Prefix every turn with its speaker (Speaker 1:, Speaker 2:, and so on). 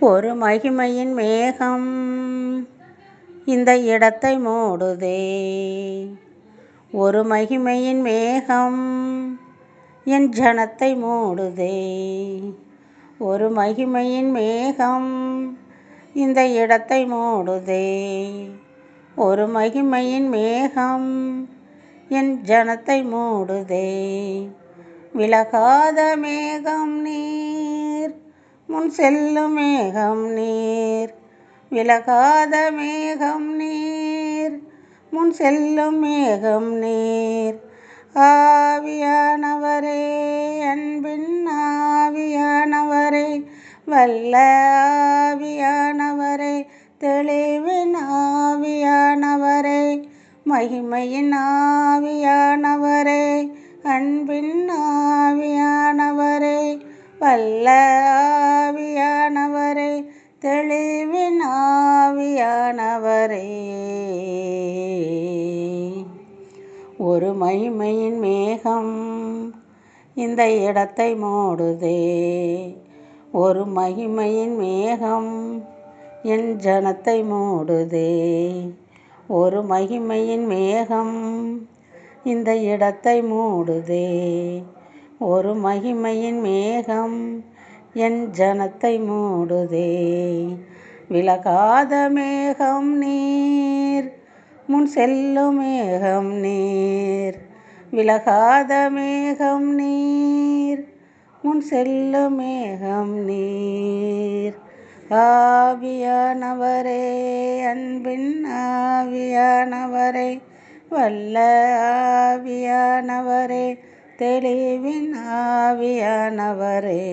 Speaker 1: ஒரு மகிமையின் மேகம் இந்த இடத்தை மூடுதே. ஒரு மகிமையின் மேகம் என் ஜனத்தை மூடுதே. ஒரு மகிமையின் மேகம் இந்த இடத்தை மூடுதே. ஒரு மகிமையின் மேகம் என் ஜனத்தை மூடுதே. விலகாத மேகம் நீ முன் செல்லும் மேகம் நீர் விலகாத மேகம் நீர். முன் செல்லும் மேகம் நீர் ஆவியானவரே அன்பின் ஆவியானவரே. வல்ல ஆவியானவரே தெளிவின் ஆவியானவரே. மகிமையின் ஆவியானவரே அன்பின் ஆவியானவரே. வல்ல கணவரே ஒரு மகிமையின் மேகம் இந்த இடத்தை மூடுதே. ஒரு மகிமையின் மேகம் என் ஜனத்தை மூடுதே. ஒரு மகிமையின் மேகம் இந்த இடத்தை மூடுதே. ஒரு மகிமையின் மேகம் என் ஜனத்தை மூடுதே. விலகாத மேகம் நீர். முன் செல்லும் மேகம் நீர். விலகாத மேகம் நீர். முன் செல்லும் மேகம் நீர். ஆவியானவரே அன்பின் ஆவியானவரே வல்ல ஆவியானவரே, தெளிவின் ஆவியானவரே,